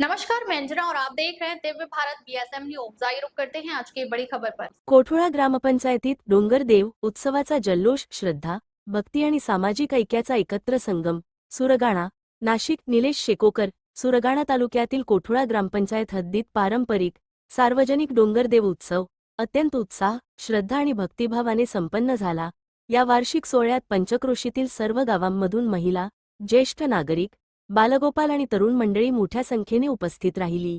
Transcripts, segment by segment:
नमस्कार मैं अंजना और आप देख रहे हैं दिव्य भारत बीएसएम न्यूज आइए करते हैं आज की बड़ी खबर पर। कोठोळा ग्रामपंचायतीत डोंगरदेव उत्सवाचा जल्लोष श्रद्धा भक्ती आणि सामाजिक ऐक्याचा एकत्र संगम सुरगाणा नाशिक निलेश शेकोकर सुरगाणा तालुक्यातील कोठोळा ग्रामपंचायत हद्दीत पारंपरिक सार्वजनिक डोंगरदेव उत्सव अत्यंत उत्साह श्रद्धा आणि भक्तिभावाने संपन्न झाला. या वार्षिक सोहळ्यात पंचक्रोशीतील सर्व गावांमधून महिला ज्येष्ठ नागरिक बालगोपाल आणि तरुण मंडळी मोठ्या संख्येने उपस्थित राहिली.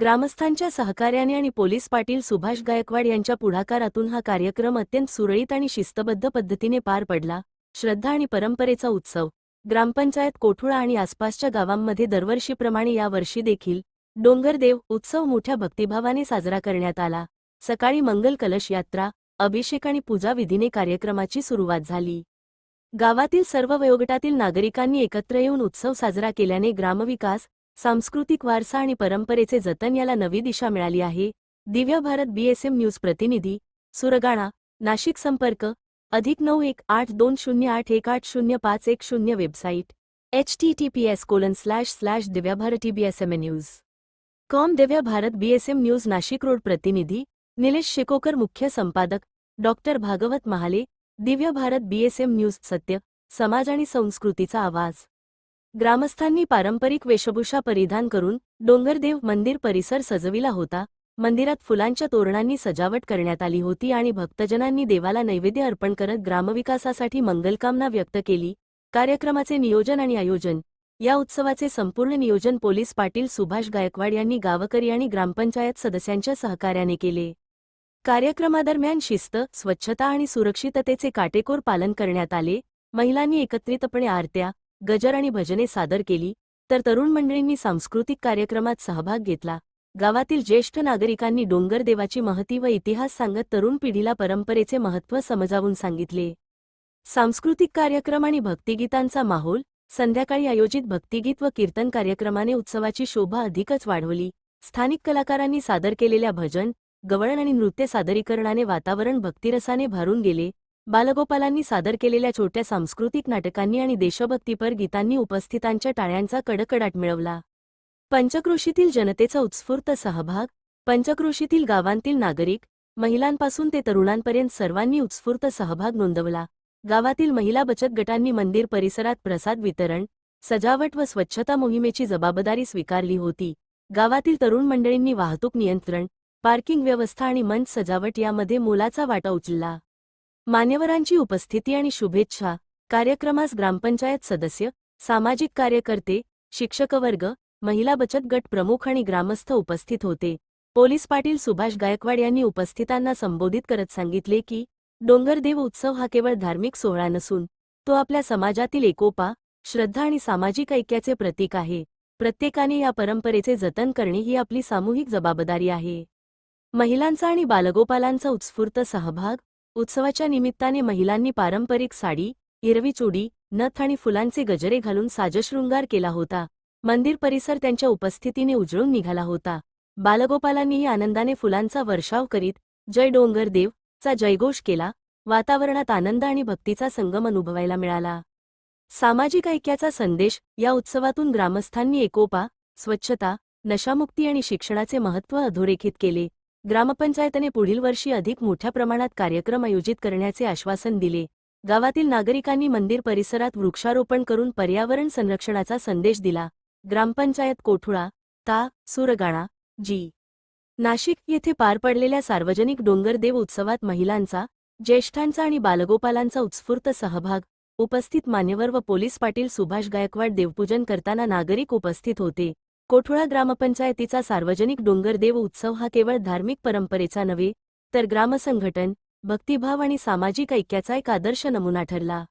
ग्रामस्थांच्या सहकार्याने आणि पोलीस पाटील सुभाष गायकवाड यांच्या पुढाकारातून हा कार्यक्रम अत्यंत सुरळीत आणि शिस्तबद्ध पद्धतीने पार पडला. श्रद्धा आणि परंपरेचा उत्सव ग्रामपंचायत कोठुळा आणि आसपासच्या गावांमध्ये दरवर्षीप्रमाणे यावर्षी देखील डोंगरदेव उत्सव मोठ्या भक्तिभावाने साजरा करण्यात आला. सकाळी मंगल कलश यात्रा अभिषेक आणि पूजा विधीने कार्यक्रमाची सुरुवात झाली. गावातील सर्व वयोगटातील नागरिकांनी एकत्र येऊन उत्सव साजरा केल्याने ग्रामविकास सांस्कृतिक वारसा आणि परंपरेचे जतन याला नवी दिशा मिळाली आहे. दिव्य भारत बीएसएम न्यूज प्रतिनिधी सुरगाणा नाशिक संपर्क अधिक नऊ एक आठ दोन शून्य आठ एक आठ शून्य पाच एक शून्य website H T T P S colon slash slash Divya Bharati BSM news. Com Divya Bharat BSM news Nashik road प्रतिनिधी निलेश शेकोकर मुख्य संपादक doctor Bhagwat Mahale Divya Bharat BSM news सत्य समाज आणि संस्कृतीचा आवाज. ग्रामस्थांनी पारंपरिक वेशभूषा परिधान करून डोंगरदेव मंदिर परिसर सजविला होता. मंदिरात फुलांच्या तोरणांनी सजावट करण्यात आली होती आणि भक्तजनांनी देवाला नैवेद्य अर्पण करत ग्रामविकासासाठी मंगलकामना व्यक्त केली. कार्यक्रमाचे नियोजन आणि आयोजन. या उत्सवाचे संपूर्ण नियोजन पोलीस पाटील सुभाष गायकवाड यांनी गावकरी आणि ग्रामपंचायत सदस्यांच्या सहकार्याने केले. कार्यक्रमादरम्यान शिस्त स्वच्छता आणि सुरक्षिततेचे काटेकोर पालन करण्यात आले. महिलांनी एकत्रितपणे आरत्या गजर आणि भजने सादर केली. तर तरुण मंडळींनी सांस्कृतिक कार्यक्रमात सहभाग घेतला. गावातील ज्येष्ठ नागरिकांनी डोंगर देवाची महती व इतिहास सांगत तरुण पिढीला परंपरेचे महत्त्व समजावून सांगितले. सांस्कृतिक कार्यक्रम आणि भक्तिगीतांचा माहोल संध्याकाळी आयोजित भक्तिगीत व कीर्तन कार्यक्रमाने उत्सवाची शोभा अधिकच वाढवली. स्थानिक कलाकारांनी सादर केलेल्या भजन गवळण आणि नृत्य सादरीकरणाने वातावरण भक्तिरसाने भारून गेले. बालगोपालांनी सादर केलेल्या छोट्या सांस्कृतिक नाटकांनी आणि देशभक्तीपर गीतांनी उपस्थितांच्या टाळ्यांचा कडकडाट मिळवला. पंचक्रोशीतील जनतेचा उत्स्फूर्त सहभाग पंचक्रोशीतील गावांतील नागरिक महिलांपासून ते तरुणांपर्यंत सर्वांनी उत्स्फूर्त सहभाग नोंदवला. गावातील महिला बचत गटांनी मंदिर परिसरात प्रसाद वितरण सजावट व स्वच्छता मोहिमेची जबाबदारी स्वीकारली होती. गावातील तरुण मंडळींनी वाहतूक नियंत्रण पार्किंग व्यवस्था आणि मंच सजावट यामध्ये मोलाचा वाटा उचलला. मान्यवरांची उपस्थिती आणि शुभेच्छा कार्यक्रमास ग्रामपंचायत सदस्य सामाजिक कार्यकर्ते शिक्षकवर्ग महिला बचत गट प्रमुख आणि ग्रामस्थ उपस्थित होते. पोलीस पाटील सुभाष गायकवाड यांनी उपस्थितांना संबोधित करत सांगितले की डोंगरदेव उत्सव हा केवळ धार्मिक सोहळा नसून तो आपल्या समाजातील एकोपा श्रद्धा आणि सामाजिक ऐक्याचे प्रतीक आहे. प्रत्येकाने या परंपरेचे जतन करणे ही आपली सामूहिक जबाबदारी आहे. महिलांचा आणि बालगोपालांचा उत्स्फूर्त सहभाग उत्सवाच्या निमित्ताने महिलांनी पारंपरिक साडी हिरवी चुडी नथ आणि फुलांचे गजरे घालून साजशृंगार केला होता. मंदिर परिसर त्यांच्या उपस्थितीने उजळून निघाला होता. बालगोपालांनीही आनंदाने फुलांचा वर्षाव करीत जय डोंगरदेव चा जयघोष केला वातावरणात आनंद आणि भक्तीचा संगम अनुभवायला मिळाला. सामाजिक ऐक्याचा संदेश या उत्सवातून ग्रामस्थांनी एकोपा स्वच्छता नशामुक्ती आणि शिक्षणाचे महत्त्व अधोरेखित केले. ग्रामपंचायतने पुढील वर्षी अधिक मोठ्या प्रमाणात कार्यक्रम आयोजित करण्याचे आश्वासन दिले. गावातील नागरिकांनी मंदिर परिसरात वृक्षारोपण करून पर्यावरण संरक्षणाचा संदेश दिला. ग्रामपंचायत कोठुळा ता सुरगाणा जी. नाशिक येथे पार पडलेल्या सार्वजनिक डोंगरदेव उत्सवात महिलांचा ज्येष्ठांचा आणि बालगोपालांचा उत्स्फूर्त सहभाग उपस्थित मान्यवर व पोलीस पाटील सुभाष गायकवाड देवपूजन करताना नागरिक उपस्थित होते. कोठुळा ग्रामपंचायतीचा सार्वजनिक डोंगरदेव उत्सव हा केवळ धार्मिक परंपरेचा नव्हे तर ग्रामसंघटन भक्तिभाव आणि सामाजिक ऐक्याचा एक आदर्श नमुना ठरला.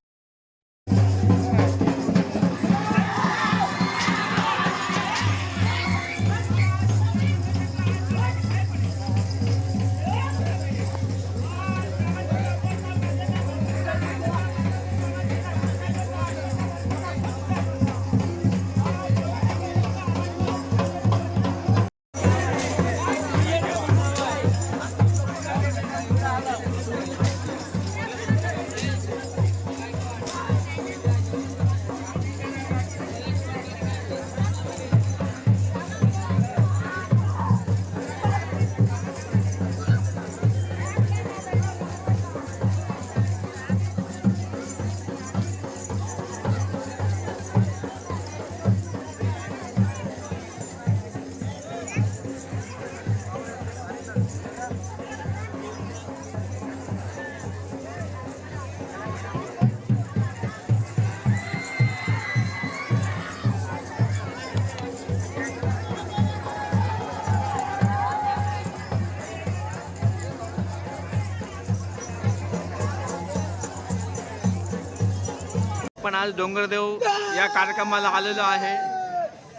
आपण आज डोंगरदेव या कार्यक्रमाला आलेलो आहे.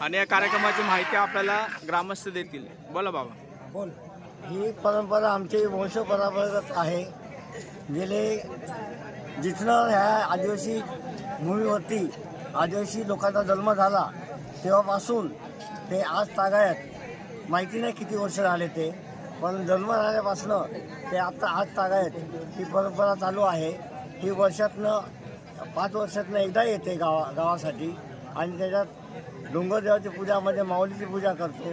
आणि या कार्यक्रमाची माहिती आपल्याला ग्रामस्थ देतील. बोला बाबा. बोल. ही परंपरा आमची वंशपरंपरागत आहे. गेले जिथनं ह्या आदिवासी भूमीवरती आदिवासी लोकांचा जन्म झाला तेव्हापासून ते आज तागायत. माहिती नाही किती वर्ष झाले ते पण जन्म झाल्यापासून ते आता आज तागायत. ही परंपरा चालू आहे. ही वर्षातनं पाच वर्षातनं एकदा येते गावा गावासाठी. आणि त्याच्यात डोंगरदेवाची पूजामध्ये म्हणजे माऊलीची पूजा करतो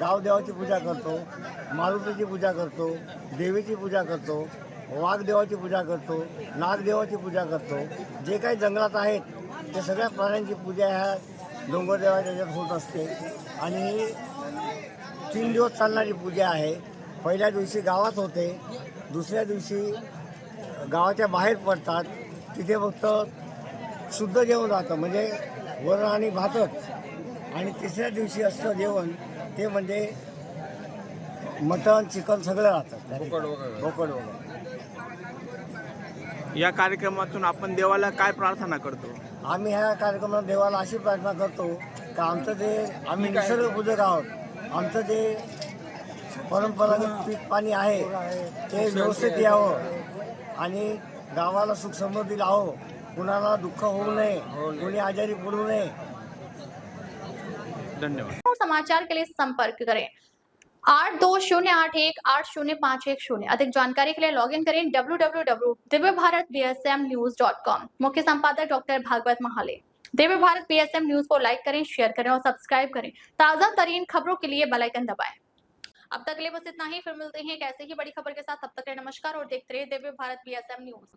गावदेवाची पूजा करतो मारुतीची पूजा करतो देवीची पूजा करतो वाघदेवाची पूजा करतो नागदेवाची पूजा करतो. जे काही जंगलात आहेत ते सगळ्या प्राण्यांची पूजा ह्या डोंगरदेवाच्या याच्यात होत असते. आणि तीन दिवस चालणारी पूजा आहे. पहिल्या दिवशी गावात होते. दुसऱ्या दिवशी गावाच्या बाहेर पडतात. तिथे फक्त शुद्ध जेवण राहतं. म्हणजे वरण आणि भातच. आणि तिसऱ्या दिवशी असतं जेवण ते म्हणजे मटण चिकन सगळं राहतं. बोकड वगैरे. या कार्यक्रमातून आपण देवाला काय प्रार्थना करतो? आम्ही ह्या कार्यक्रमात देवाला अशी प्रार्थना करतो का आमचं जे आम्ही निसर्ग पूजक आहोत आमचं जे परंपरागत पीक पाणी आहे ते व्यवस्थित यावं. आणि गावाला सुख समृद्धी लावो कुणाला दुःख होऊ नये. कोणी आजारी पडू नये. धन्यवाद. समाचार के लिए संपर्क करें. आठ दो शून्य आठ एक आठ शून्य पाँच एक शून्य. अधिक जानकारी के लिए लॉग इन करें W W W Divya Bharat B S M news dot com मुख्य संपादक doctor Bhagwat Mahale. Divya Bharat B S M news को लाइक करें शेयर करें और सब्सक्राइब करें. ताज़ा तरीन खबरों के लिए बेल आइकन दबाएँ. अब तक ले लिए बस इतना ही। फिर मिलते हैं एक ऐसे ही बड़ी खबर के साथ। तब तक के नमस्कार और देखते रहे दिव्य भारत बी न्यूज